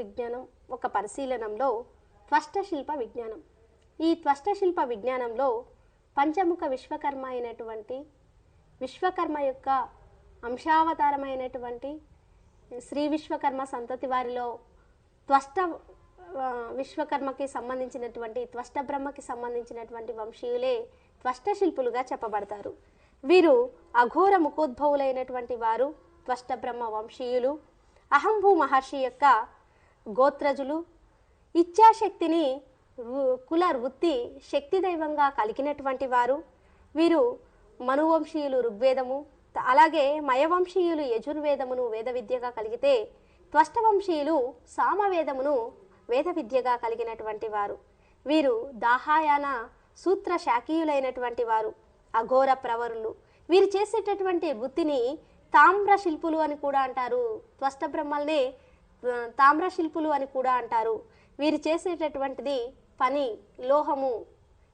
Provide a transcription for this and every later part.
విజ్ఞానం ఒక పరిశీలనంలో త్వష్ట శిల్ప విజ్ఞానం. ఈ త్వష్ట శిల్ప విజ్ఞానంలో పంచముఖ విశ్వకర్మ అయినటువంటి విశ్వకర్మ యొక్క అంశావతారమైనటువంటి శ్రీ విశ్వకర్మ సంతతి వారిలో త్వష్ట విశ్వకర్మకి సంబంధించినటువంటి త్వష్ట బ్రహ్మకి సంబంధించినటువంటి వంశీయులే త్వష్ట శిల్పులుగా చెప్పబడతారు. వీరు అఘోర ముఖోద్భవులైనటువంటి వారు త్వష్ట బ్రహ్మ వంశీయులు. అహంభూ మహర్షి యొక్క గోత్రజులు ఇచ్ఛాశక్తిని కుల వృత్తి శక్తి దైవంగా కలిగినటువంటి వారు. వీరు మనువంశీయులు ఋగ్వేదము అలాగే మయవంశీయులు యజుర్వేదమును వేద విద్యగా కలిగితే త్వష్టవంశీయులు సామవేదమును వేద విద్యగా కలిగినటువంటి వారు. వీరు దాహాయాన సూత్ర శాఖీయులైనటువంటి వారు అఘోర ప్రవరులు. వీరు చేసేటటువంటి వృత్తిని తామ్ర శిల్పులు అని కూడా అంటారు. త్వష్ట బ్రహ్మల్నే తామ్ర శిల్పులు అని కూడా అంటారు. వీరు చేసేటటువంటిది పని లోహము.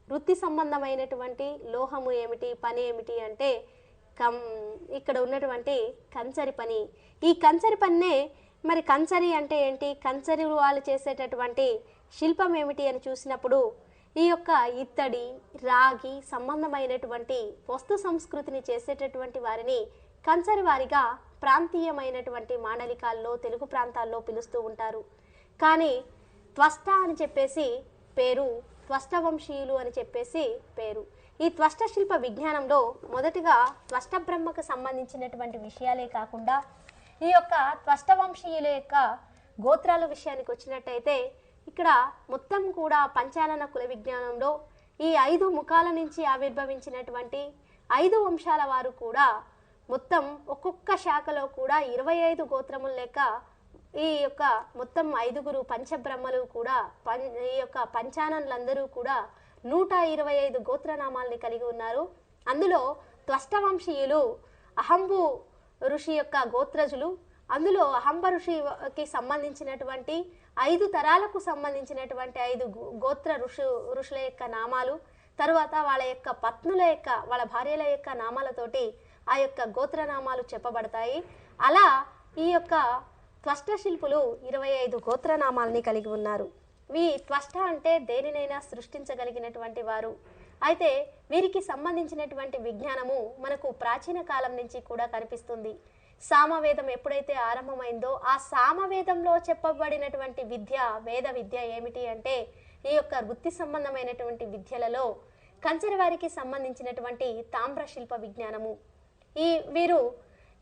వృత్తి సంబంధమైనటువంటి లోహము ఏమిటి పని ఏమిటి అంటే కం ఇక్కడ ఉన్నటువంటి కంచరి పని. ఈ కంచరి పన్నే మరి కంచరి అంటే ఏంటి? కంచరి వాళ్ళు చేసేటటువంటి శిల్పం ఏమిటి అని చూసినప్పుడు ఈ యొక్క ఇత్తడి రాగి సంబంధమైనటువంటి వస్తు సంస్కృతిని చేసేటటువంటి వారిని కంచరి వారిగా ప్రాంతీయమైనటువంటి మాండలికాల్లో తెలుగు ప్రాంతాల్లో పిలుస్తూ ఉంటారు. కానీ త్వష్ట అని చెప్పేసి పేరు త్వష్ట వంశీయులు అని చెప్పేసి పేరు. ఈ త్వష్ట శిల్ప విజ్ఞానంలో మొదటగా త్వష్ట బ్రహ్మకు సంబంధించినటువంటి విషయాలే కాకుండా ఈ యొక్క త్వష్ట వంశీయుల యొక్క గోత్రాల విషయానికి వచ్చినట్టయితే ఇక్కడ మొత్తం కూడా పంచాలన కుల విజ్ఞానంలో ఈ ఐదు ముఖాల నుంచి ఆవిర్భవించినటువంటి ఐదు వంశాల వారు కూడా మొత్తం ఒక్కొక్క శాఖలో కూడా ఇరవై ఐదు గోత్రములు లెక్క ఈ యొక్క మొత్తం ఐదుగురు పంచబ్రహ్మలు కూడా పం ఈ యొక్క పంచానన్లందరూ కూడా నూట ఇరవై ఐదు గోత్రనామాల్ని కలిగి ఉన్నారు. అందులో త్వష్టవంశీయులు అహంబు ఋషి యొక్క గోత్రజులు అందులో అహంబ ఋషికి సంబంధించినటువంటి ఐదు తరాలకు సంబంధించినటువంటి ఐదు గోత్ర ఋషు ఋషుల యొక్క నామాలు తరువాత వాళ్ళ యొక్క పత్నుల యొక్క వాళ్ళ భార్యల యొక్క నామాలతోటి ఆ యొక్క గోత్రనామాలు చెప్పబడతాయి. అలా ఈ యొక్క త్వష్ట శిల్పులు ఇరవై ఐదు గోత్రనామాలని కలిగి ఉన్నారు. వీ త్వష్ట అంటే దేనినైనా సృష్టించగలిగినటువంటి వారు. అయితే వీరికి సంబంధించినటువంటి విజ్ఞానము మనకు ప్రాచీన కాలం నుంచి కూడా కనిపిస్తుంది. సామవేదం ఎప్పుడైతే ఆరంభమైందో ఆ సామవేదంలో చెప్పబడినటువంటి విద్య వేద విద్య ఏమిటి అంటే ఈ యొక్క వృత్తి సంబంధమైనటువంటి విద్యలలో కంచరి వారికి సంబంధించినటువంటి తామ్ర శిల్ప విజ్ఞానము. ఈ వీరు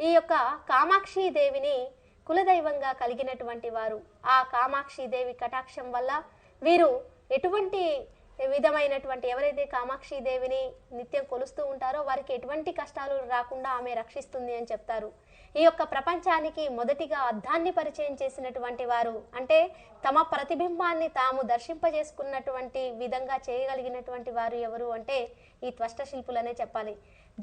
ఈ యొక్క కామాక్షి దేవిని కులదైవంగా కలిగినటువంటి వారు. ఆ కామాక్షి దేవి కటాక్షం వల్ల వీరు ఎటువంటి విధమైనటువంటి ఎవరైతే కామాక్షి దేవిని నిత్యం కొలుస్తూ ఉంటారో వారికి ఎటువంటి కష్టాలు రాకుండా ఆమె రక్షిస్తుంది అని చెప్తారు. ఈ యొక్క ప్రపంచానికి మొదటిగా అర్ధాన్ని పరిచయం చేసినటువంటి వారు అంటే తమ ప్రతిబింబాన్ని తాము దర్శింపజేసుకున్నటువంటి విధంగా చేయగలిగినటువంటి వారు ఎవరు అంటే ఈ త్వష్ట శిల్పులనే చెప్పాలి.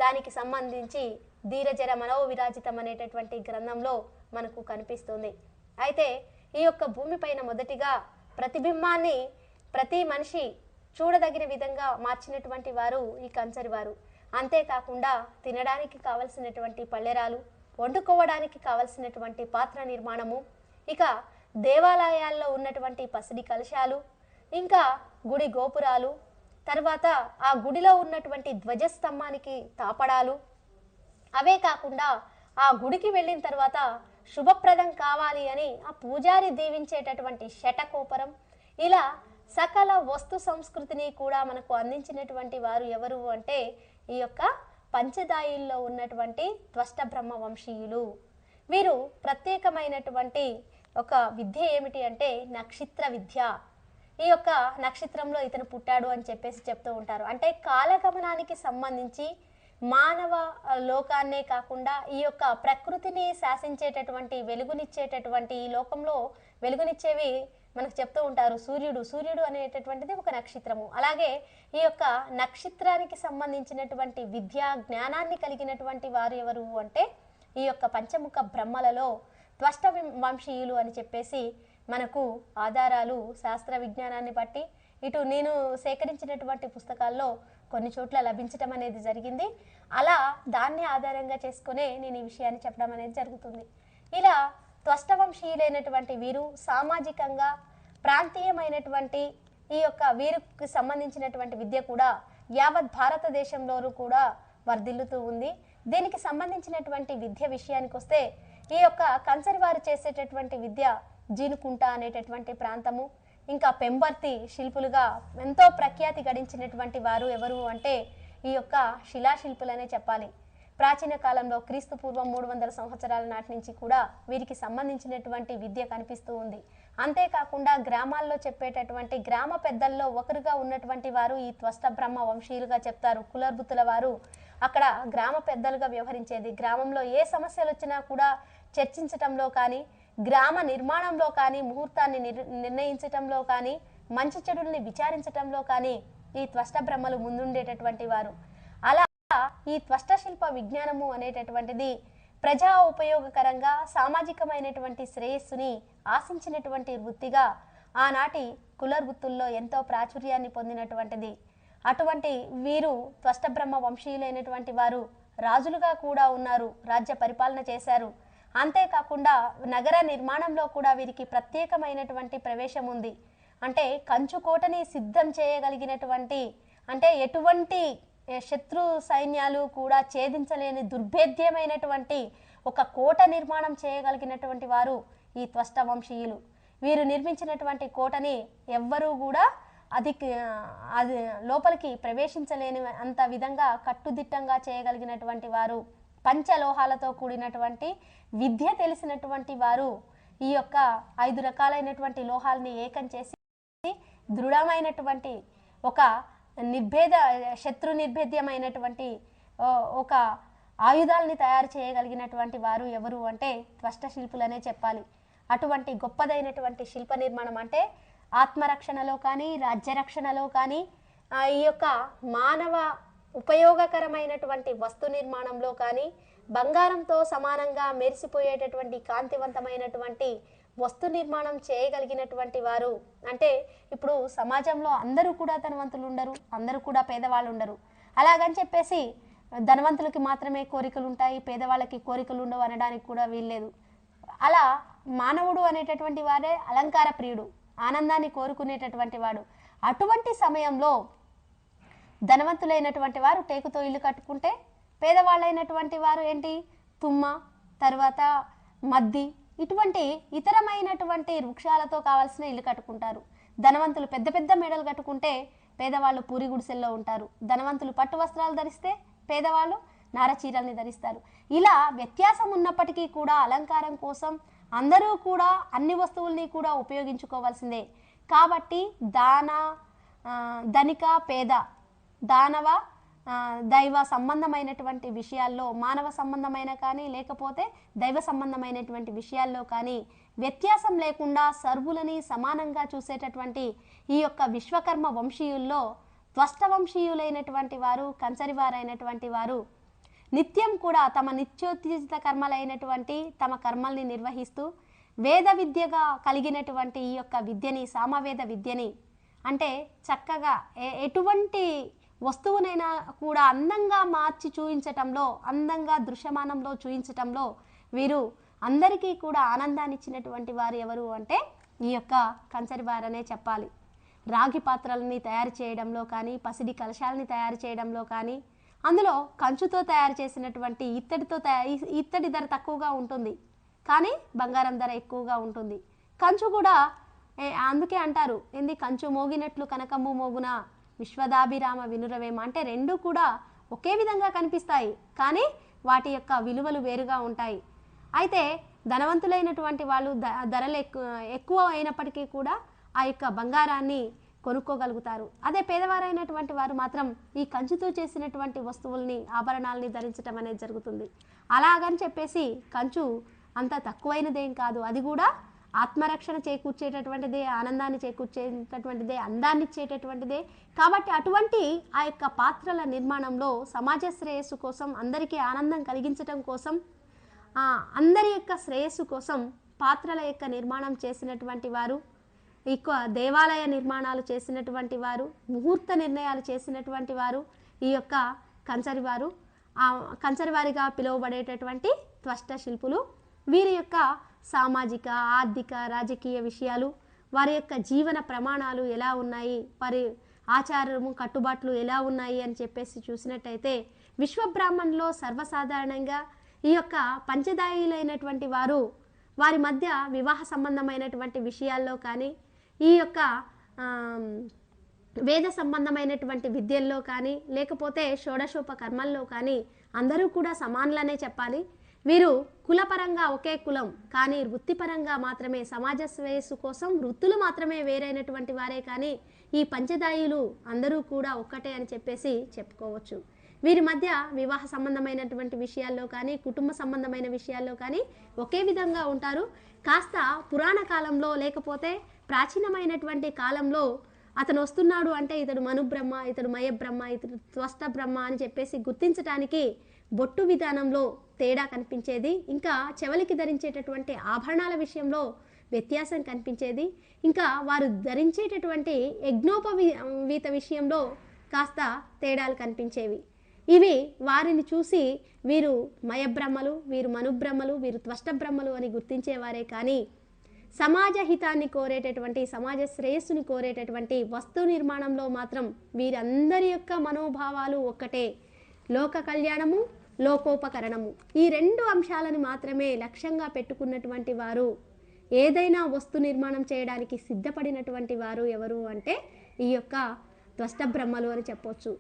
దానికి సంబంధించి ధీరజర మనోవిరాజితం అనేటటువంటి గ్రంథంలో మనకు కనిపిస్తుంది. అయితే ఈ యొక్క భూమిపైన మొదటిగా ప్రతిబింబాన్ని ప్రతి మనిషి చూడదగిన విధంగా మార్చినటువంటి వారు ఈ కంచరి వారు. అంతేకాకుండా తినడానికి కావలసినటువంటి పళ్ళెరాలు వండుకోవడానికి కావలసినటువంటి పాత్ర నిర్మాణము ఇక దేవాలయాల్లో ఉన్నటువంటి పసిడి కలశాలు ఇంకా గుడి గోపురాలు తర్వాత ఆ గుడిలో ఉన్నటువంటి ధ్వజస్తంభానికి తాపడాలు. అవే కాకుండా ఆ గుడికి వెళ్ళిన తర్వాత శుభప్రదం కావాలి అని ఆ పూజారి దీవించేటటువంటి శటకోపరం. ఇలా సకల వస్తు సంస్కృతిని కూడా మనకు అందించినటువంటి వారు ఎవరు అంటే ఈ యొక్క పంచదాయిల్లో ఉన్నటువంటి త్వష్ట బ్రహ్మ వంశీయులు వీరు ప్రత్యేకమైనటువంటి ఒక విద్య ఏమిటి అంటే నక్షత్ర విద్య. ఈ యొక్క నక్షత్రంలో ఇతను పుట్టాడు అని చెప్పేసి చెప్తూ ఉంటారు. అంటే కాలగమనానికి సంబంధించి మానవ లోకాన్నే కాకుండా ఈ యొక్క ప్రకృతిని శాసించేటటువంటి వెలుగునిచ్చేటటువంటి ఈ లోకంలో వెలుగునిచ్చేవి మనకు చెప్తూ ఉంటారు. సూర్యుడు సూర్యుడు అనేటటువంటిది ఒక నక్షత్రము. అలాగే ఈ యొక్క నక్షత్రానికి సంబంధించినటువంటి విద్యా జ్ఞానాన్ని కలిగినటువంటి వారు ఎవరు అంటే ఈ యొక్క పంచముఖ బ్రహ్మలలో త్వష్ట వంశీయులు అని చెప్పేసి మనకు ఆధారాలు శాస్త్ర విజ్ఞానాన్ని బట్టి ఇటు నేను సేకరించినటువంటి పుస్తకాల్లో కొన్ని చోట్ల లభించటం అనేది జరిగింది. అలా దాన్ని ఆధారంగా చేసుకునే నేను ఈ విషయాన్ని చెప్పడం అనేది జరుగుతుంది. ఇలా త్వష్టవంశీయులైనటువంటి వీరు సామాజికంగా ప్రాంతీయమైనటువంటి ఈ యొక్క వీరికి సంబంధించినటువంటి విద్య కూడా యావత్ భారతదేశంలోనూ కూడా వర్ధిల్లుతూ ఉంది. దీనికి సంబంధించినటువంటి విద్య విషయానికి వస్తే ఈ యొక్క కంచరి వారు చేసేటటువంటి విద్య జీనుకుంట అనేటటువంటి ప్రాంతము. ఇంకా పెంబర్తి శిల్పులుగా ఎంతో ప్రఖ్యాతి గడించినటువంటి వారు ఎవరు అంటే ఈ యొక్క శిలాశిల్పులనే చెప్పాలి. ప్రాచీన కాలంలో క్రీస్తు పూర్వం మూడు వందల సంవత్సరాల నాటి నుంచి కూడా వీరికి సంబంధించినటువంటి విద్య కనిపిస్తూ ఉంది. అంతేకాకుండా గ్రామాల్లో చెప్పేటటువంటి గ్రామ పెద్దల్లో ఒకరుగా ఉన్నటువంటి వారు ఈ త్వష్ట బ్రహ్మ వంశీయులుగా చెప్తారు. కులర్బుతుల వారు అక్కడ గ్రామ పెద్దలుగా వ్యవహరించేది. గ్రామంలో ఏ సమస్యలు వచ్చినా కూడా చర్చించటంలో కానీ గ్రామ నిర్మాణంలో కానీ ముహూర్తాన్ని నిర్ణయించటంలో కానీ మంచి చెడుల్ని విచారించటంలో కానీ ఈ త్వష్ట బ్రహ్మలు ముందుండేటటువంటి వారు. అలా ఈ త్వష్ట శిల్ప విజ్ఞానము అనేటటువంటిది ప్రజా ఉపయోగకరంగా సామాజికమైనటువంటి శ్రేయస్సుని ఆశించినటువంటి వృత్తిగా ఆనాటి కులర్ వృత్తుల్లో ఎంతో ప్రాచుర్యాన్ని పొందినటువంటిది. అటువంటి వీరు త్వష్టబ్రహ్మ వంశీయులైనటువంటి వారు రాజులుగా కూడా ఉన్నారు రాజ్య పరిపాలన చేశారు. అంతేకాకుండా నగర నిర్మాణంలో కూడా వీరికి ప్రత్యేకమైనటువంటి ప్రవేశం ఉంది. అంటే కంచుకోటని సిద్ధం చేయగలిగినటువంటి అంటే ఎటువంటి శత్రు సైన్యాలు కూడా ఛేదించలేని దుర్భేద్యమైనటువంటి ఒక కోట నిర్మాణం చేయగలిగినటువంటి వారు ఈ త్వష్ట వంశీయులు వీరు నిర్మించినటువంటి కోటని ఎవ్వరూ కూడా అది అది లోపలికి ప్రవేశించలేని అంత విధంగా కట్టుదిట్టంగా చేయగలిగినటువంటి వారు పంచలోహాలతో కూడినటువంటి విద్య తెలిసినటువంటి వారు ఈ యొక్క ఐదు రకాలైనటువంటి లోహాలని ఏకం చేసి దృఢమైనటువంటి ఒక నిర్భేద శత్రు నిర్భేద్యమైనటువంటి ఒక ఆయుధాలని తయారు చేయగలిగినటువంటి వారు ఎవరు అంటే త్వష్ట శిల్పులనే చెప్పాలి. అటువంటి గొప్పదైనటువంటి శిల్ప నిర్మాణం అంటే ఆత్మరక్షణలో కానీ రాజ్యరక్షణలో కానీ ఈ యొక్క మానవ ఉపయోగకరమైనటువంటి వస్తు నిర్మాణంలో కానీ బంగారంతో సమానంగా మెరిసిపోయేటటువంటి కాంతివంతమైనటువంటి వస్తు నిర్మాణం చేయగలిగినటువంటి వారు. అంటే ఇప్పుడు సమాజంలో అందరూ కూడా ధనవంతులు ఉండరు అందరూ కూడా పేదవాళ్ళు ఉండరు అలాగని చెప్పేసి ధనవంతులకి మాత్రమే కోరికలు ఉంటాయి పేదవాళ్ళకి కోరికలు ఉండవు అనడానికి కూడా వీల్లేదు. అలా మానవుడు అనేటటువంటి వారే అలంకార ప్రియుడు ఆనందాన్ని కోరుకునేటటువంటి వాడు. అటువంటి సమయంలో ధనవంతులైనటువంటి వారు టేకుతో ఇల్లు కట్టుకుంటే పేదవాళ్ళైనటువంటి వారు ఏంటి? తుమ్మ తర్వాత మద్ది ఇటువంటి ఇతరమైనటువంటి వృక్షాలతో కావాల్సిన ఇల్లు కట్టుకుంటారు. ధనవంతులు పెద్ద పెద్ద మెడలు కట్టుకుంటే పేదవాళ్ళు పూరి గుడిసెల్లో ఉంటారు. ధనవంతులు పట్టు వస్త్రాలు ధరిస్తే పేదవాళ్ళు నారచీరల్ని ధరిస్తారు. ఇలా వ్యత్యాసం ఉన్నప్పటికీ కూడా అలంకారం కోసం అందరూ కూడా అన్ని వస్తువుల్ని కూడా ఉపయోగించుకోవాల్సిందే. కాబట్టి దాన ధనిక పేద దానవ దైవ సంబంధమైనటువంటి విషయాల్లో మానవ సంబంధమైన కానీ లేకపోతే దైవ సంబంధమైనటువంటి విషయాల్లో కానీ వ్యత్యాసం లేకుండా సర్వులని సమానంగా చూసేటటువంటి ఈ యొక్క విశ్వకర్మ వంశీయుల్లో త్వష్టవంశీయులైనటువంటి వారు కంచరివారైనటువంటి వారు నిత్యం కూడా తమ నిత్యోత్తీజిత కర్మలైనటువంటి తమ కర్మల్ని నిర్వహిస్తూ వేద విద్యగా కలిగినటువంటి ఈ యొక్క విద్యని సామవేద విద్యని అంటే చక్కగా ఎటువంటి వస్తువునైనా కూడా అందంగా మార్చి చూపించటంలో అందంగా దృశ్యమానంలో చూపించటంలో వీరు అందరికీ కూడా ఆనందాన్ని ఇచ్చినటువంటి వారు ఎవరు అంటే ఈ యొక్క కంచరివారనే చెప్పాలి. రాగి పాత్రలని తయారు చేయడంలో కానీ పసిడి కలశాలని తయారు చేయడంలో కానీ అందులో కంచుతో తయారు చేసినటువంటి ఇత్తడితో తయారు ఇత్తడి ధర తక్కువగా ఉంటుంది. కానీ బంగారం ధర ఎక్కువగా ఉంటుంది. కంచు కూడా ఏ, అందుకే అంటారు ఏంది కంచు మోగినట్లు కనకమ్ము మోగున? విశ్వదాభిరామ వినురవేమ అంటే రెండు కూడా ఒకే విధంగా కనిపిస్తాయి. కానీ వాటి యొక్క విలువలు వేరుగా ఉంటాయి. అయితే ధనవంతులైనటువంటి వాళ్ళు ధరలు ఎక్కువ ఎక్కువ అయినప్పటికీ కూడా ఆ యొక్క బంగారాన్ని కొనుక్కోగలుగుతారు. అదే పేదవారైనటువంటి వారు మాత్రం ఈ కంచుతో చేసినటువంటి వస్తువుల్ని ఆభరణాలని ధరించడం అనేది జరుగుతుంది. అలాగని చెప్పేసి కంచు అంత తక్కువైనదేం కాదు. అది కూడా ఆత్మరక్షణ చేకూర్చేటటువంటిదే ఆనందాన్ని చేకూర్చేటటువంటిదే అందాన్ని ఇచ్చేటటువంటిదే. కాబట్టి అటువంటి ఆ యొక్క పాత్రల నిర్మాణంలో సమాజ శ్రేయస్సు కోసం అందరికీ ఆనందం కలిగించటం కోసం అందరి యొక్క శ్రేయస్సు కోసం పాత్రల యొక్క నిర్మాణం చేసినటువంటి వారు ఎక్కువ దేవాలయ నిర్మాణాలు చేసినటువంటి వారు ముహూర్త నిర్ణయాలు చేసినటువంటి వారు ఈ యొక్క కంచరివారు ఆ కంచరివారిగా పిలువబడేటటువంటి త్వష్ట శిల్పులు వీరి యొక్క సామాజిక ఆర్థిక రాజకీయ విషయాలు వారి యొక్క జీవన ప్రమాణాలు ఎలా ఉన్నాయి వారి ఆచారము కట్టుబాట్లు ఎలా ఉన్నాయి అని చెప్పేసి చూసినట్టయితే విశ్వబ్రాహ్మణ్లో సర్వసాధారణంగా ఈ యొక్క పంచదాయులైనటువంటి వారు వారి మధ్య వివాహ సంబంధమైనటువంటి విషయాల్లో కానీ ఈ యొక్క వేద సంబంధమైనటువంటి విద్యల్లో కానీ లేకపోతే షోడశోప కర్మల్లో కానీ అందరూ కూడా సమానులనే చెప్పాలి. వీరు కులపరంగా ఒకే కులం కానీ వృత్తిపరంగా మాత్రమే సమాజ శ్రేయస్సు కోసం వృత్తులు మాత్రమే వేరైనటువంటి వారే కానీ ఈ పంచదాయులు అందరూ కూడా ఒక్కటే అని చెప్పేసి చెప్పుకోవచ్చు. వీరి మధ్య వివాహ సంబంధమైనటువంటి విషయాల్లో కానీ కుటుంబ సంబంధమైన విషయాల్లో కానీ ఒకే విధంగా ఉంటారు. కాస్త పురాణ కాలంలో లేకపోతే ప్రాచీనమైనటువంటి కాలంలో అతను వస్తున్నాడు అంటే ఇతడు మనుబ్రహ్మ ఇతడు మయబ్రహ్మ ఇతడు త్వస్త బ్రహ్మ అని చెప్పేసి గుర్తించడానికి బొట్టు విధానంలో తేడా కనిపించేది ఇంకా చెవలికి ధరించేటటువంటి ఆభరణాల విషయంలో వ్యత్యాసం కనిపించేది ఇంకా వారు ధరించేటటువంటి యజ్ఞోపవీత విషయంలో కాస్త తేడాలు కనిపించేవి. ఇవి వారిని చూసి వీరు మయబ్రహ్మలు వీరు మనుబ్రహ్మలు వీరు త్వష్టబ్రహ్మలు అని గుర్తించేవారే కానీ సమాజ హితాన్ని కోరేటటువంటి సమాజ శ్రేయస్సుని కోరేటటువంటి వస్తు నిర్మాణంలో మాత్రం వీరందరి యొక్క మనోభావాలు ఒక్కటే. లోక కళ్యాణము లోకోపకరణము. ఈ రెండు అంశాలను మాత్రమే లక్ష్యంగా పెట్టుకున్నటువంటి వారు ఏదైనా వస్తు నిర్మాణం చేయడానికి సిద్ధపడినటువంటి వారు ఎవరు అంటే ఈ యొక్క త్వష్ట బ్రహ్మలు అని చెప్పొచ్చు.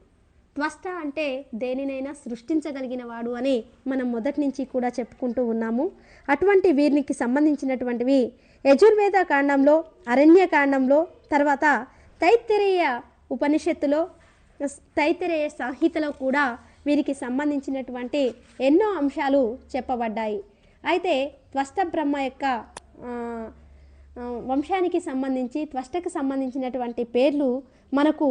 త్వష్ట అంటే దేనినైనా సృష్టించగలిగిన వాడు అని మనం మొదటి నుంచి కూడా చెప్పుకుంటూ ఉన్నాము. అటువంటి వీరికి సంబంధించినటువంటివి యజుర్వేద కాండంలో అరణ్యకాండంలో తర్వాత తైత్తిరేయ ఉపనిషత్తులో తైత్తరేయ సంహితలో కూడా వీరికి సంబంధించినటువంటి ఎన్నో అంశాలు చెప్పబడ్డాయి. అయితే త్వష్ట బ్రహ్మ యొక్క వంశానికి సంబంధించి త్వష్టకు సంబంధించినటువంటి పేర్లు మనకు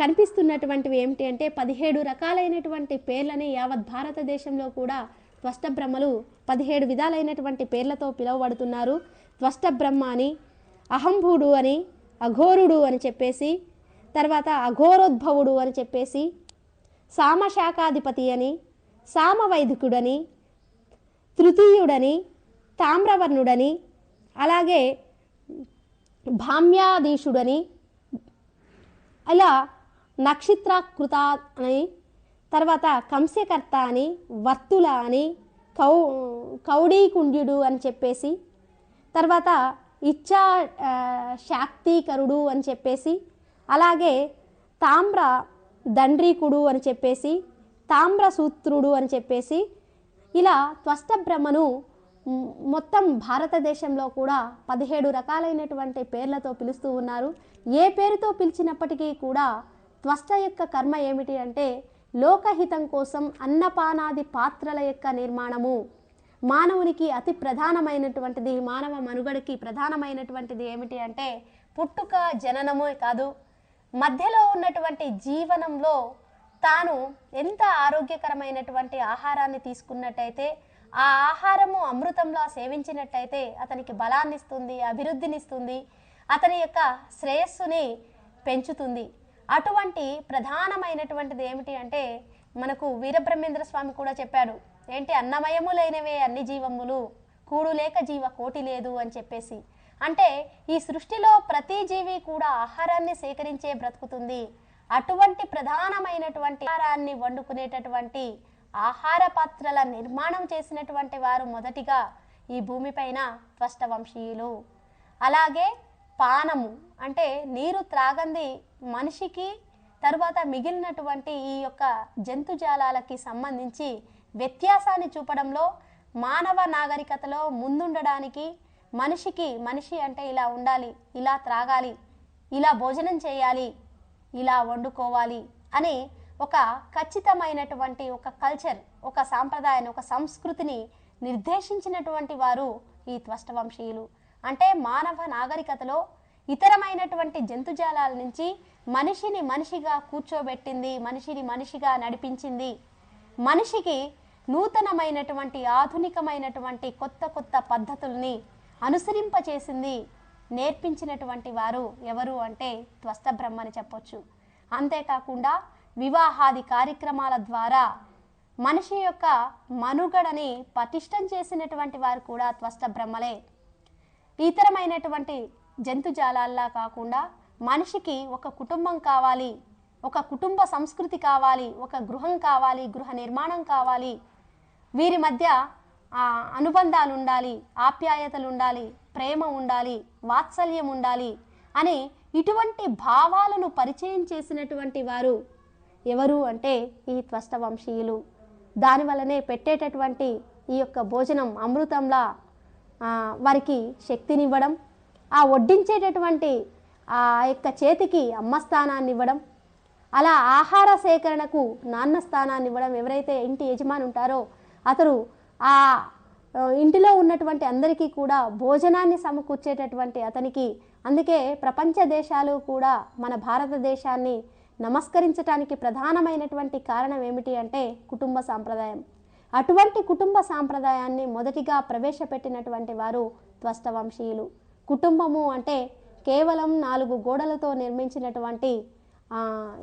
కనిపిస్తున్నటువంటివి ఏమిటి అంటే పదిహేడు రకాలైనటువంటి పేర్లని యావత్ భారతదేశంలో కూడా త్వష్ట బ్రహ్మలు పదిహేడు విధాలైనటువంటి పేర్లతో పిలువబడుతున్నారు. త్వష్ట బ్రహ్మ అని అహంభూడు అని అఘోరుడు అని చెప్పేసి తర్వాత అఘోరోద్భవుడు అని చెప్పేసి సామశాఖాధిపతి అని సామవైదికుడని తృతీయుడని తామ్రవర్ణుడని అలాగే భామ్యాధీశుడని అలా నక్షత్రాకృత అని తర్వాత కంస్యకర్త అని వర్తుల అని కౌ కౌడీకుండ్యుడు అని చెప్పేసి తర్వాత ఇచ్చా శాక్తీకరుడు అని చెప్పేసి అలాగే తామ్ర దండ్రీకుడు అని చెప్పేసి తామ్రసూత్రుడు అని చెప్పేసి ఇలా త్వష్ట బ్రహ్మను మొత్తం భారతదేశంలో కూడా పదిహేడు రకాలైనటువంటి పేర్లతో పిలుస్తూ ఉన్నారు. ఏ పేరుతో పిలిచినప్పటికీ కూడా త్వష్ట యొక్క కర్మ ఏమిటి అంటే లోకహితం కోసం అన్నపానాది పాత్రల యొక్క నిర్మాణము. మానవునికి అతి ప్రధానమైనటువంటిది మానవ మనుగడకి ప్రధానమైనటువంటిది ఏమిటి అంటే పుట్టుక జననమే కాదు. మధ్యలో ఉన్నటువంటి జీవనంలో తాను ఎంత ఆరోగ్యకరమైనటువంటి ఆహారాన్ని తీసుకున్నట్టయితే ఆ ఆహారము అమృతంలా సేవించినట్టయితే అతనికి బలాన్ని ఇస్తుంది అభివృద్ధినిస్తుంది అతని యొక్క శ్రేయస్సుని పెంచుతుంది. అటువంటి ప్రధానమైనటువంటిది ఏమిటి అంటే మనకు వీరబ్రహ్మేంద్ర స్వామి కూడా చెప్పాడు ఏంటి అన్నమయములైనవే అన్ని జీవములు కూడు లేక జీవ కోటి లేదు అని చెప్పేసి. అంటే ఈ సృష్టిలో ప్రతి జీవి కూడా ఆహారాన్ని సేకరించే బ్రతుకుతుంది. అటువంటి ప్రధానమైనటువంటి ఆహారాన్ని వండుకునేటటువంటి ఆహార పాత్రల నిర్మాణం చేసినటువంటి వారు మొదటిగా ఈ భూమిపైన త్వష్ట వంశీయులు అలాగే పానము అంటే నీరు త్రాగంది మనిషికి తరువాత మిగిలినటువంటి ఈ యొక్క జంతుజాలాలకి సంబంధించి వ్యత్యాసాన్ని చూపడంలో మానవ నాగరికతలో ముందుండడానికి మనిషికి మనిషి అంటే ఇలా ఉండాలి ఇలా త్రాగాలి ఇలా భోజనం చేయాలి ఇలా వండుకోవాలి అని ఒక ఖచ్చితమైనటువంటి ఒక కల్చర్ ఒక సాంప్రదాయాన్ని ఒక సంస్కృతిని నిర్దేశించినటువంటి వారు ఈ త్వష్టవంశీయులు. అంటే మానవ నాగరికతలో ఇతరమైనటువంటి జంతుజాలాల నుంచి మనిషిని మనిషిగా కూర్చోబెట్టింది మనిషిని మనిషిగా నడిపించింది. మనిషికి నూతనమైనటువంటి ఆధునికమైనటువంటి కొత్త కొత్త పద్ధతుల్ని అనుసరింపచేసింది. నేర్పించినటువంటి వారు ఎవరు అంటే త్వస్త బ్రహ్మని చెప్పొచ్చు. అంతేకాకుండా వివాహాది కార్యక్రమాల ద్వారా మనిషి యొక్క మనుగడని పటిష్టం చేసినటువంటి వారు కూడా త్వస్త బ్రహ్మలే. ఇతరమైనటువంటి జంతుజాలాల్లా కాకుండా మనిషికి ఒక కుటుంబం కావాలి ఒక కుటుంబ సంస్కృతి కావాలి ఒక గృహం కావాలి గృహ నిర్మాణం కావాలి. వీరి మధ్య అనుబంధాలు ఉండాలి ఆప్యాయతలు ఉండాలి ప్రేమ ఉండాలి వాత్సల్యం ఉండాలి అని ఇటువంటి భావాలను పరిచయం చేసినటువంటి వారు ఎవరు అంటే ఈ త్వష్టవంశీయులు. దానివల్లనే పెట్టేటటువంటి ఈ యొక్క భోజనం అమృతంలా వారికి శక్తినివ్వడం ఆ వడ్డించేటటువంటి ఆ యొక్క చేతికి అమ్మ స్థానాన్ని ఇవ్వడం అలా ఆహార సేకరణకు నాన్న స్థానాన్ని ఇవ్వడం ఎవరైతే ఇంటి యజమాని ఉంటారో అతడు ఆ ఇంటిలో ఉన్నటువంటి అందరికీ కూడా భోజనాన్ని సమకూర్చేటటువంటి అతనికి అందుకే ప్రపంచ దేశాలు కూడా మన భారతదేశాన్ని నమస్కరించడానికి ప్రధానమైనటువంటి కారణం ఏమిటి అంటే కుటుంబ సాంప్రదాయం. అటువంటి కుటుంబ సాంప్రదాయాన్ని మొదటిగా ప్రవేశపెట్టినటువంటి వారు త్వష్టవంశీయులు కుటుంబము అంటే కేవలం నాలుగు గోడలతో నిర్మించినటువంటి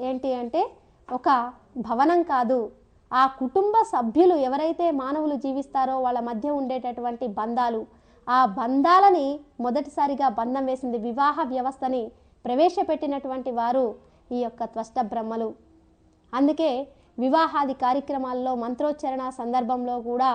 ఏంటి అంటే ఒక భవనం కాదు ఆ కుటుంబ సభ్యులు ఎవరైతే మానవులు జీవిస్తారో వాళ్ళ మధ్య ఉండేటటువంటి బంధాలు ఆ బంధాలని మొదటిసారిగా బంధం వేసింది వివాహ వ్యవస్థని ప్రవేశపెట్టినటువంటి వారు ఈ యొక్క త్వష్ట బ్రహ్మలు. అందుకే వివాహాది కార్యక్రమాల్లో మంత్రోచ్చరణ సందర్భంలో కూడా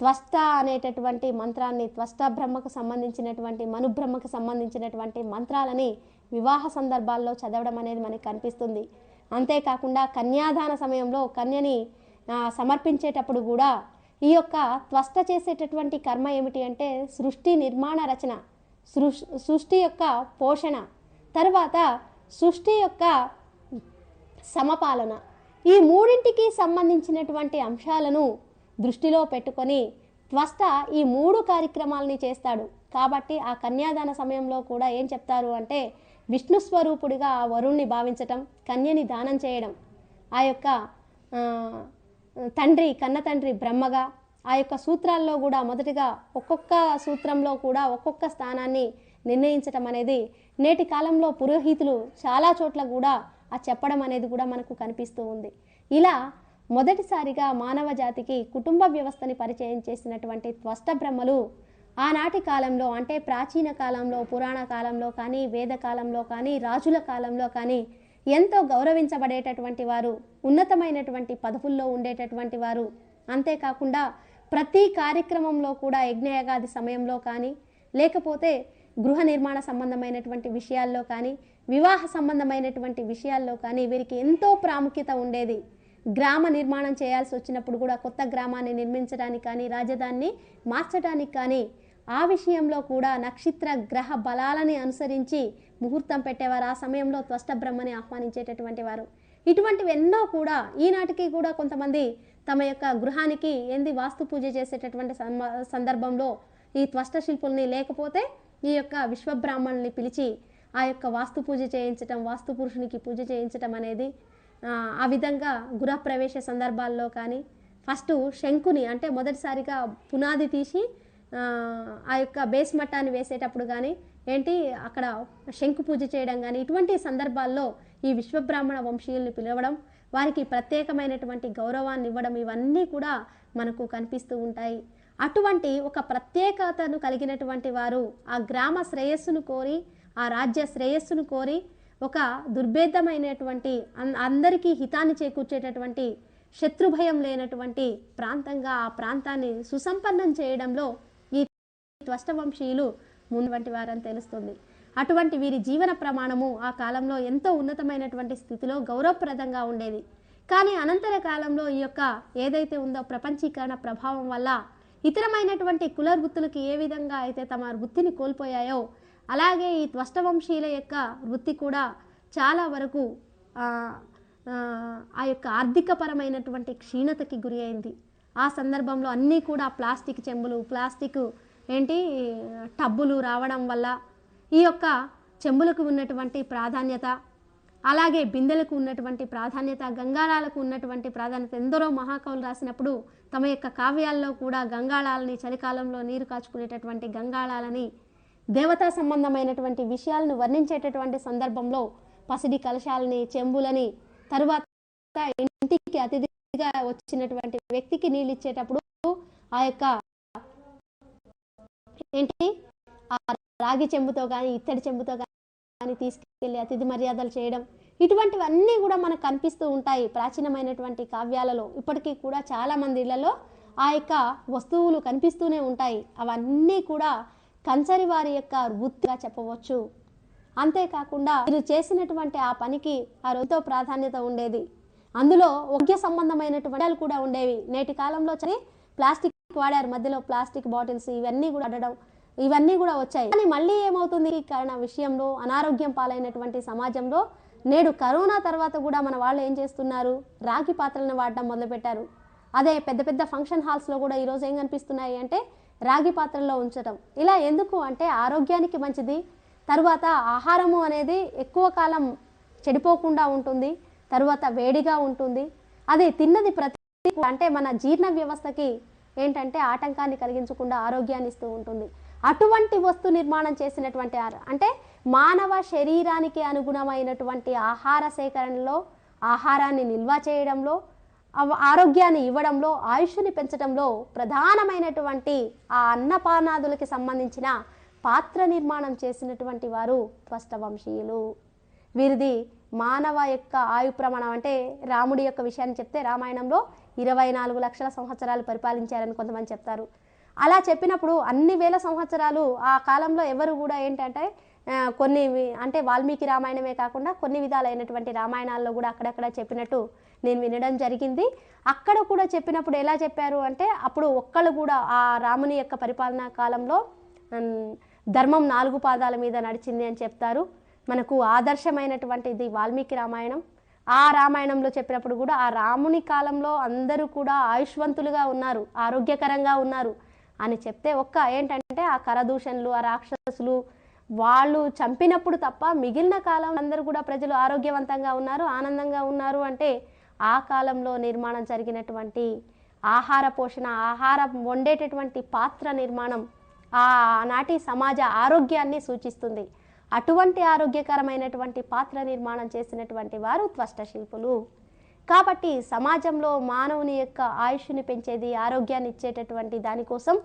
త్వష్ట అనేటటువంటి మంత్రాన్ని త్వష్ట బ్రహ్మకు సంబంధించినటువంటి మనుబ్రహ్మకు సంబంధించినటువంటి మంత్రాలని వివాహ సందర్భాల్లో చదవడం అనేది మనకి కనిపిస్తుంది. అంతేకాకుండా కన్యాదాన సమయంలో కన్యని సమర్పించేటప్పుడు కూడా ఈ యొక్క త్వష్ట చేసేటటువంటి కర్మ ఏమిటి అంటే సృష్టి నిర్మాణ రచన సృష్ సృష్టి యొక్క పోషణ తర్వాత సృష్టి యొక్క సమపాలన. ఈ మూడింటికి సంబంధించినటువంటి అంశాలను దృష్టిలో పెట్టుకొని త్వష్ట ఈ మూడు కార్యక్రమాలని చేస్తాడు. కాబట్టి ఆ కన్యాదాన సమయంలో కూడా ఏం చెప్తారు అంటే విష్ణు స్వరూపుడిగా ఆ వరుణ్ణి భావించటం కన్యని దానం చేయడం. ఆ యొక్క తండ్రి కన్న తండ్రి బ్రహ్మగా ఆ యొక్క సూత్రాల్లో కూడా మొదటిగా ఒక్కొక్క సూత్రంలో కూడా ఒక్కొక్క స్థానాన్ని నిర్ణయించటం అనేది నేటి కాలంలో పురోహితులు చాలా చోట్ల కూడా ఆ చెప్పడం అనేది కూడా మనకు కనిపిస్తూ ఉంది. ఇలా మొదటిసారిగా మానవ జాతికి కుటుంబ వ్యవస్థని పరిచయం చేసినటువంటి త్వష్ట బ్రహ్మలు ఆనాటి కాలంలో అంటే ప్రాచీన కాలంలో పురాణ కాలంలో కానీ వేద కాలంలో కానీ రాజుల కాలంలో కానీ ఎంతో గౌరవించబడేటటువంటి వారు ఉన్నతమైనటువంటి పదవుల్లో ఉండేటటువంటి వారు. అంతేకాకుండా ప్రతి కార్యక్రమంలో కూడా యజ్ఞయాగాది సమయంలో కానీ లేకపోతే గృహ నిర్మాణ సంబంధమైనటువంటి విషయాల్లో కానీ వివాహ సంబంధమైనటువంటి విషయాల్లో కానీ వీరికి ఎంతో ప్రాముఖ్యత ఉండేది. గ్రామ నిర్మాణం చేయాల్సి వచ్చినప్పుడు కూడా కొత్త గ్రామాన్ని నిర్మించడానికి కానీ రాజధానిని మార్చడానికి కానీ ఆ విషయంలో కూడా నక్షత్ర గ్రహ బలాలని అనుసరించి ముహూర్తం పెట్టేవారు ఆ సమయంలో త్వష్ట బ్రహ్మని ఆహ్వానించేటటువంటి వారు. ఇటువంటివి ఎన్నో కూడా ఈనాటికి కూడా కొంతమంది తమ యొక్క గృహానికి ఏంది వాస్తు పూజ చేసేటటువంటి సందర్భంలో ఈ త్వష్ట శిల్పుల్ని లేకపోతే ఈ యొక్క విశ్వబ్రాహ్మణుల్ని పిలిచి ఆ యొక్క వాస్తు పూజ చేయించటం వాస్తు పురుషునికి పూజ చేయించటం అనేది ఆ, ఆ విధంగా గృహప్రవేశ సందర్భాల్లో కానీ ఫస్ట్ శంకుని అంటే మొదటిసారిగా పునాది తీసి ఆ, యొక్క బేస్ మట్టాన్ని వేసేటప్పుడు కానీ ఏంటి అక్కడ శంకు పూజ చేయడం కానీ ఇటువంటి సందర్భాల్లో ఈ విశ్వబ్రాహ్మణ వంశీయుల్ని పిలవడం వారికి ప్రత్యేకమైనటువంటి గౌరవాన్ని ఇవ్వడం ఇవన్నీ కూడా మనకు కనిపిస్తూ ఉంటాయి. అటువంటి ఒక ప్రత్యేకతను కలిగినటువంటి వారు ఆ గ్రామ శ్రేయస్సును కోరి ఆ రాజ్య శ్రేయస్సును కోరి ఒక దుర్భేదమైనటువంటి అన్- అందరికీ హితాన్ని చేకూర్చేటటువంటి శత్రుభయం లేనటువంటి ప్రాంతంగా ఆ ప్రాంతాన్ని సుసంపన్నం చేయడంలో త్వష్టవంశీయులు ముందు వంటి వారని తెలుస్తుంది. అటువంటి వీరి జీవన ప్రమాణము ఆ కాలంలో ఎంతో ఉన్నతమైనటువంటి స్థితిలో గౌరవప్రదంగా ఉండేది. కానీ అనంతర కాలంలో ఈ యొక్క ఏదైతే ఉందో ప్రపంచీకరణ ప్రభావం వల్ల ఇతరమైనటువంటి కుల వృత్తులకి ఏ విధంగా అయితే తమ వృత్తిని కోల్పోయాయో అలాగే ఈ త్వష్టవంశీయుల యొక్క వృత్తి కూడా చాలా వరకు ఆ, ఆ యొక్క ఆర్థికపరమైనటువంటి క్షీణతకి గురి అయింది. ఆ సందర్భంలో అన్నీ కూడా ప్లాస్టిక్ చెంబులు ప్లాస్టిక్ ఏంటి? టబ్బులు రావడం వల్ల ఈ యొక్క చెంబులకు ఉన్నటువంటి ప్రాధాన్యత అలాగే బిందెలకు ఉన్నటువంటి ప్రాధాన్యత గంగాళాలకు ఉన్నటువంటి ప్రాధాన్యత ఎందరో మహాకవులు రాసినప్పుడు తమ యొక్క కావ్యాల్లో కూడా గంగాళాలని చలికాలంలో నీరు కాచుకునేటటువంటి గంగాళాలని దేవతా సంబంధమైనటువంటి విషయాలను వర్ణించేటటువంటి సందర్భంలో పసిడి కలశాలని చెంబులని తరువాత ఇంటికి అతిథిగా వచ్చినటువంటి వ్యక్తికి నీళ్ళు ఇచ్చేటప్పుడు ఆ యొక్క ఏంటి? ఆ రాగి చెంబుతో కానీ ఇత్తడి చెంబుతో కానీ తీసుకెళ్ళి అతిథి మర్యాదలు చేయడం ఇటువంటివన్నీ కూడా మనకు కనిపిస్తూ ఉంటాయి ప్రాచీనమైనటువంటి కావ్యాలలో. ఇప్పటికీ కూడా చాలా మంది ఇళ్ళలో ఆ యొక్క వస్తువులు కనిపిస్తూనే ఉంటాయి. అవన్నీ కూడా కంచరి వారి యొక్క వృత్తిగా చెప్పవచ్చు. అంతేకాకుండా మీరు చేసినటువంటి ఆ పనికి ఆ రోజుతో ప్రాధాన్యత ఉండేది. అందులో ఒకే సంబంధమైనటువంటి కూడా ఉండేవి. నేటి కాలంలో చని ప్లాస్టిక్ వాడారు మధ్యలో ప్లాస్టిక్ బాటిల్స్ ఇవన్నీ కూడా అడడం ఇవన్నీ కూడా వచ్చాయి. కానీ మళ్ళీ ఏమవుతుంది? ఈ కారణ విషయంలో అనారోగ్యం పాలైనటువంటి సమాజంలో నేడు కరోనా తర్వాత కూడా మన వాళ్ళు ఏం చేస్తున్నారు? రాగి పాత్రలను వాడడం మొదలుపెట్టారు. అదే పెద్ద పెద్ద ఫంక్షన్ హాల్స్లో కూడా ఈరోజు ఏం కనిపిస్తున్నాయి అంటే రాగి పాత్రల్లో ఉంచడం. ఇలా ఎందుకు? అంటే ఆరోగ్యానికి మంచిది. తర్వాత ఆహారము అనేది ఎక్కువ కాలం చెడిపోకుండా ఉంటుంది. తర్వాత వేడిగా ఉంటుంది. అది తిన్నది ప్రతి అంటే మన జీర్ణ వ్యవస్థకి ఏంటంటే ఆటంకాన్ని కలిగించకుండా ఆరోగ్యాన్ని ఇస్తూ ఉంటుంది. అటువంటి వస్తు నిర్మాణం చేసినటువంటి అంటే మానవ శరీరానికి అనుగుణమైనటువంటి ఆహార సేకరణలో ఆహారాన్ని నిల్వ చేయడంలో ఆరోగ్యాన్ని ఇవ్వడంలో ఆయుష్ని పెంచడంలో ప్రధానమైనటువంటి ఆ అన్నపానాదులకి సంబంధించిన పాత్ర నిర్మాణం చేసినటువంటి వారు త్వష్టవంశీయులు. వీరిది మానవ యొక్క ఆయు ప్రమాణం అంటే రాముడి యొక్క విషయాన్ని చెప్తే రామాయణంలో ఇరవై నాలుగు లక్షల సంవత్సరాలు పరిపాలించారని కొంతమంది చెప్తారు. అలా చెప్పినప్పుడు అన్ని వేల సంవత్సరాలు ఆ కాలంలో ఎవరు కూడా ఏంటంటే కొన్ని అంటే వాల్మీకి రామాయణమే కాకుండా కొన్ని విధాలైనటువంటి రామాయణాల్లో కూడా అక్కడక్కడ చెప్పినట్టు నేను వినడం జరిగింది. అక్కడ కూడా చెప్పినప్పుడు ఎలా చెప్పారు అంటే అప్పుడు ఒక్కళ్ళు కూడా ఆ రాముని యొక్క పరిపాలనా కాలంలో ధర్మం నాలుగు పాదాల మీద నడిచింది అని చెప్తారు. మనకు ఆదర్శమైనటువంటిది వాల్మీకి రామాయణం. ఆ రామాయణంలో చెప్పినప్పుడు కూడా ఆ రాముని కాలంలో అందరూ కూడా ఆయుష్వంతులుగా ఉన్నారు ఆరోగ్యకరంగా ఉన్నారు అని చెప్తే ఒక్క ఏంటంటే ఆ కరదూషణలు ఆ రాక్షసులు వాళ్ళు చంపినప్పుడు తప్ప మిగిలిన కాలం అందరూ కూడా ప్రజలు ఆరోగ్యవంతంగా ఉన్నారు ఆనందంగా ఉన్నారు అంటే ఆ కాలంలో నిర్మాణం జరిగినటువంటి ఆహార పోషణ ఆహారం వండేటటువంటి పాత్ర నిర్మాణం ఆనాటి సమాజ ఆరోగ్యాన్ని సూచిస్తుంది. అటువంటి ఆరోగ్యకరమైనటువంటి పాత్ర నిర్మాణం చేసినటువంటి వారు త్వష్ట శిల్పులు. కాబట్టి సమాజంలో మానవుని యొక్క ఆయుష్ని పెంచేది ఆరోగ్యాన్ని ఇచ్చేటటువంటి దానికోసం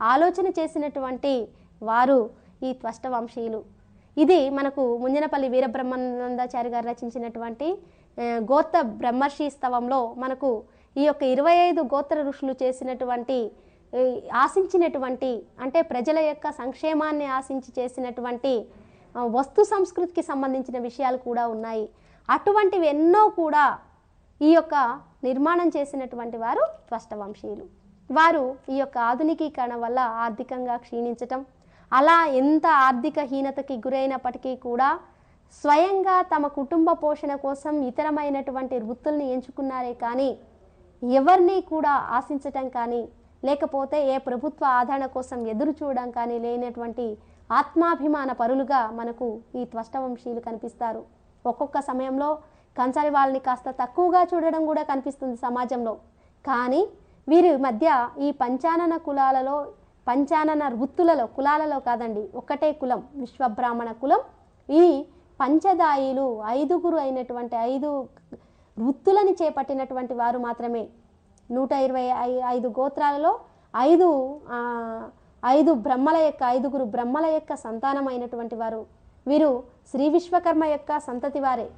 ఆలోచన చేసినటువంటి వారు ఈ త్వష్ట వంశీయులు. ఇది మనకు ముంజనపల్లి వీరబ్రహ్మానందాచారి గారు రచించినటువంటి గోత్ర బ్రహ్మర్షి స్తవంలో మనకు ఈ యొక్క ఇరవై ఐదు గోత్ర ఋషులు చేసినటువంటి ఆశించినటువంటి అంటే ప్రజల యొక్క సంక్షేమాన్ని ఆశించి చేసినటువంటి వస్తు సంస్కృతికి సంబంధించిన విషయాలు కూడా ఉన్నాయి. అటువంటివి ఎన్నో కూడా ఈ యొక్క నిర్మాణం చేసినటువంటి వారు త్వష్టవంశీయులు. వారు ఈ యొక్క ఆధునికీకరణ వల్ల ఆర్థికంగా క్షీణించటం అలా ఎంత ఆర్థిక హీనతకి గురైనప్పటికీ కూడా స్వయంగా తమ కుటుంబ పోషణ కోసం ఇతరమైనటువంటి వృత్తుల్ని ఎంచుకున్నారే కానీ ఎవరిని కూడా ఆశించటం కానీ లేకపోతే ఏ ప్రభుత్వ ఆదరణ కోసం ఎదురు చూడడం కానీ లేనటువంటి ఆత్మాభిమాన పరులుగా మనకు ఈ త్వష్టవంశీయులు కనిపిస్తారు. ఒక్కొక్క సమయంలో కంచాలి వాళ్ళని కాస్త తక్కువగా చూడడం కూడా కనిపిస్తుంది సమాజంలో. కానీ వీరి మధ్య ఈ పంచానన కులాలలో పంచానన వృత్తులలో కులాలలో కాదండి ఒకటే కులం విశ్వబ్రాహ్మణ కులం. ఈ పంచదాయిలు ఐదుగురు అయినటువంటి ఐదు వృత్తులని చేపట్టినటువంటి వారు మాత్రమే. నూట ఇరవై ఐ- ఐదు గోత్రాలలో ఐదు ఐదు బ్రహ్మల యొక్క ఐదుగురు బ్రహ్మల యొక్క సంతానమైనటువంటి వారు. వీరు శ్రీ విశ్వకర్మ యొక్క సంతతి వారే.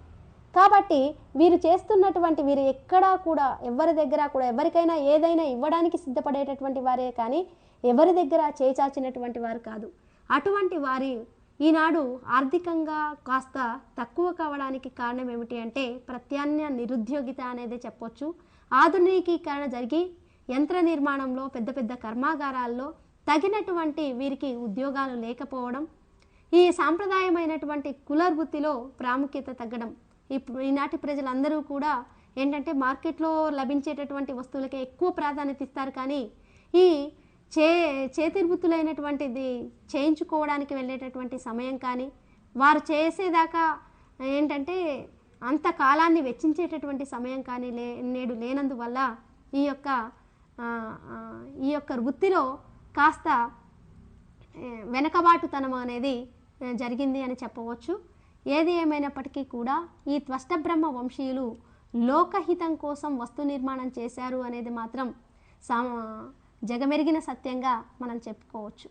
కాబట్టి వీరు చేస్తున్నటువంటి వీరు ఎక్కడా కూడా ఎవరి దగ్గర కూడా ఎవరికైనా ఏదైనా ఇవ్వడానికి సిద్ధపడేటటువంటి వారే కానీ ఎవరి దగ్గర చేచాచినటువంటి వారు కాదు. అటువంటి వారి ఈనాడు ఆర్థికంగా కాస్త తక్కువ కావడానికి కారణం ఏమిటి అంటే ప్రత్యామ్నాయ నిరుద్యోగిత అనేది చెప్పొచ్చు. ఆధునికీకరణ జరిగి యంత్ర నిర్మాణంలో పెద్ద పెద్ద కర్మాగారాల్లో తగినటువంటి వీరికి ఉద్యోగాలు లేకపోవడం ఈ సాంప్రదాయమైనటువంటి కులర్ వృత్తిలో ప్రాముఖ్యత తగ్గడం ఇప్పుడు ఈనాటి ప్రజలందరూ కూడా ఏంటంటే మార్కెట్లో లభించేటటువంటి వస్తువులకే ఎక్కువ ప్రాధాన్యత ఇస్తారు కానీ ఈ చే చేతి వృత్తులైనటువంటిది చేయించుకోవడానికి వెళ్ళేటటువంటి సమయం కానీ వారు చేసేదాకా ఏంటంటే అంత కాలాన్ని వెచ్చించేటటువంటి సమయం కానీ లే నేడు లేనందువల్ల ఈ యొక్క ఈ యొక్క వృత్తిలో కాస్త వెనకబాటుతనం అనేది జరిగింది అని చెప్పవచ్చు. ఏది ఏమైనప్పటికీ కూడా ఈ త్వష్టబ్రహ్మ వంశీయులు లోకహితం కోసం వస్తు నిర్మాణం చేశారు అనేది మాత్రం సా జగమెరిగిన సత్యంగా మనం చెప్పుకోవచ్చు.